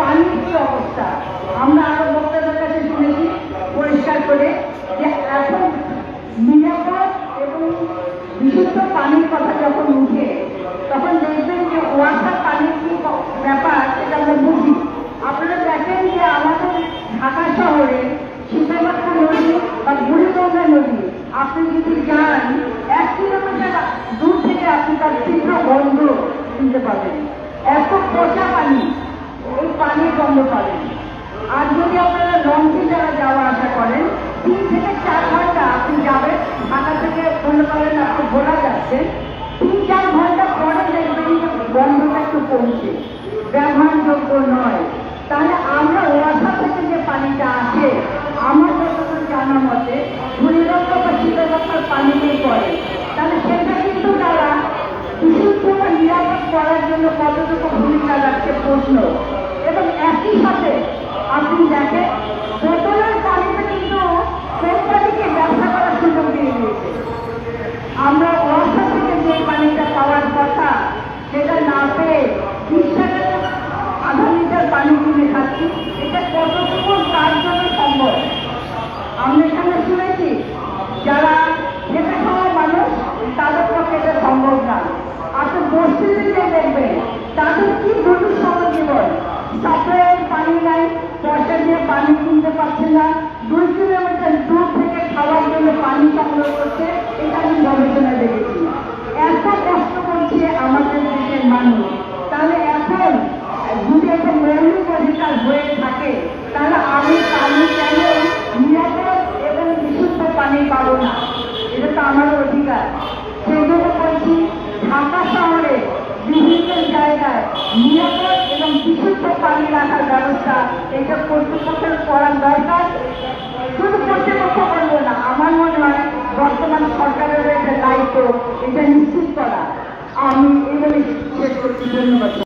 পানির কি অবস্থা। আমরা আরও বক্তাদের কাছে শুনেছি পরিষ্কার করে যে এখন নিরাপদ এবং বিশুদ্ধ পানির কথা যখন উঠে, তখন দেখবেন যে ওয়াসার পানির কি ব্যাপার সেটা আমরা বুঝি। আপনারা দেখেন যে আমাদের ঢাকা শহরে শীতলক্ষা নদী বা বুড়িগঙ্গা নদী, আপনি যদি যান, এক কিলোমিটার দূর থেকে আপনি তার তীব্র গন্ধ শুনতে পাবেন। এত পচা পানি যাচ্ছেন তিন, চার ঘণ্টা পরে দেখবেন গন্ধটা একটু কমছে। ব্যবহারযোগ্য নয়। তাহলে আমরা ওয়াসা থেকে যে পানিটা আসে আমার যতটুকু জানা মতে ভূমিরক্ষ বা শীতলক্ষার পানিতেই পড়ে। তাহলে সেটা কিন্তু তারা বিশুদ্ধ বা নিরাপদ করার জন্য কতটুকু ভূমিকা রাখছে প্রশ্ন। এবং একই সাথে আপনি দেখেন বোতলের পানিতে কিন্তু কোম্পানিকে ব্যবসা করার সুযোগ দিয়ে দিয়েছে আমরা ওয়াসা থেকে যে পানিটা পাওয়ার কথা সেটা না পেয়ে বিশ টাকার আধা লিটার পানি কিনে খাচ্ছি এটা কতটুকু তার জন্য সম্ভব? আমরা এখানে শুনেছি, যারা খেতে খাওয়া মানুষ, তাদের পক্ষে এটা সম্ভব না। আপনি বস্তিতে গিয়ে দেখবেন, তাদের কি দুর্বিষহ জীবন? সাপ্লাইয়ের পানি নাই, পয়সা দিয়ে পানি কিনতে পারছে না, দুই কিলোমিটার দূর থেকে খাওয়ার জন্য পানি সংগ্রহ করছে, এটা আমি গবেষণা দেখেছি। এত কষ্ট করছে আমাদের দেশের মানুষ তাহলে এখন যদি একটা মৌলিক অধিকার হয়ে থাকে তাহলে আমি পানি কেন নিরাপদ এবং বিশুদ্ধ পানি পাবো না এটা তো আমার অধিকার। সেই জন্য বলছি, ঢাকা শহরে বিভিন্ন জায়গায় নিরাপদ এবং বিশুদ্ধ পানি রাখার ব্যবস্থা, এটা কর্তৃপক্ষের করার দরকার। শুধু কর্তৃপক্ষ করব না, আমার মনে হয় বর্তমান সরকারের একটা দায়িত্ব, এটা নিশ্চিত করা। আমি এই বলে শেষ করছি, ধন্যবাদ।